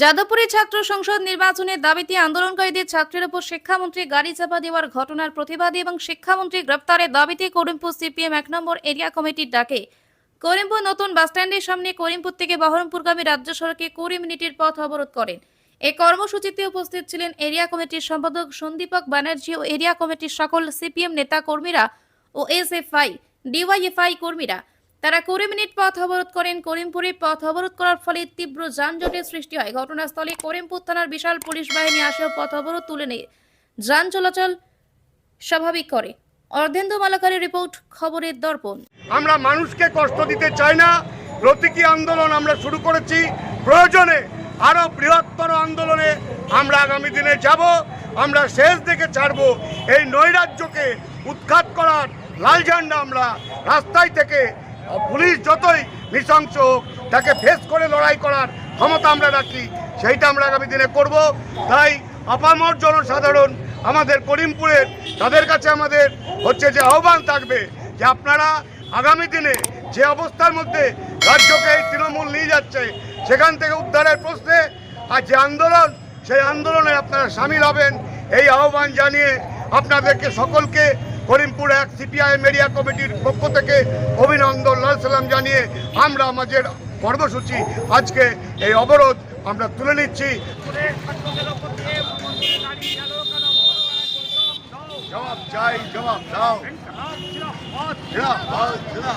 যাদবপুরে ছাত্র সংসদ নির্বাচনের দাবিতে আন্দোলনকারীদের ছাত্রের উপর শিক্ষামন্ত্রী গাড়ি চাপা দেওয়ার ঘটনার প্রতিবাদে এবং শিক্ষামন্ত্রী গ্রেপ্তারের দাবিতে করিমপুর সিপিএম এক নম্বর এরিয়া কমিটির ডাকে। করিমপুর নতুন বাসস্ট্যান্ডের সামনে করিমপুর থেকে বহরমপুরগামী রাজ্য সড়কে কুড়ি মিনিটের পথ অবরোধ করেন। এ কর্মসূচিতে উপস্থিত ছিলেন এরিয়া কমিটির সম্পাদক সন্দীপক ব্যানার্জি ও এরিয়া কমিটির সকল সিপিএম নেতা কর্মীরা ও এসএফআই, ডিওয়াইএফআই কর্মীরা। তারা কুড়ি মিনিট পথ অবরোধ করেন। করিমপুরে পথ অবরোধ করার ফলে তীব্র যানজটের সৃষ্টি হয়। ঘটনাস্থলে করিমপুর থানার বিশাল পুলিশ বাহিনী আসেও পথ অবরোধ তুলে নিয়ে। যান চলাচল স্বাভাবিক করে। অর্ধেন্দু মালাকারের রিপোর্ট, খবরের দর্পণ। আমরা মানুষকে কষ্ট দিতে চাই না। প্রতীকী আন্দোলন আমরা শুরু করেছি। প্রয়োজনে আরও বৃহত্তর আন্দোলনে আমরা আগামী দিনে যাব। আমরা শেষ দেখে ছাড়ব। এই নৈরাজ্যকে উৎখাত করার লাল ঝান্ডা আমরা রাস্তায় থেকে পুলিশ যতই নৃশংস হোক, তাকে ফেস করে লড়াই করার ক্ষমতা আমরা রাখি, সেইটা আমরা আগামী দিনে করব। তাই আপামর জনসাধারণ, আমাদের করিমপুরের, তাদের কাছে আমাদের হচ্ছে যে আহ্বান থাকবে যে আপনারা আগামী দিনে যে অবস্থার মধ্যে রাজ্যকে এই তৃণমূল নিয়ে যাচ্ছে, সেখান থেকে উদ্ধারের প্রশ্নে আর যে আন্দোলন, সেই আন্দোলনে আপনারা সামিল হবেন। এই আহ্বান জানিয়ে আপনাদেরকে সকলকে করিমপুর এক সিপিআই মিডিয়া কমিটির পক্ষ থেকে সালাম জানিয়ে আমরা আমাদের কর্মসূচি আজকে এই অবরোধ আমরা তুলে নিচ্ছি। জিন্দাবাদ,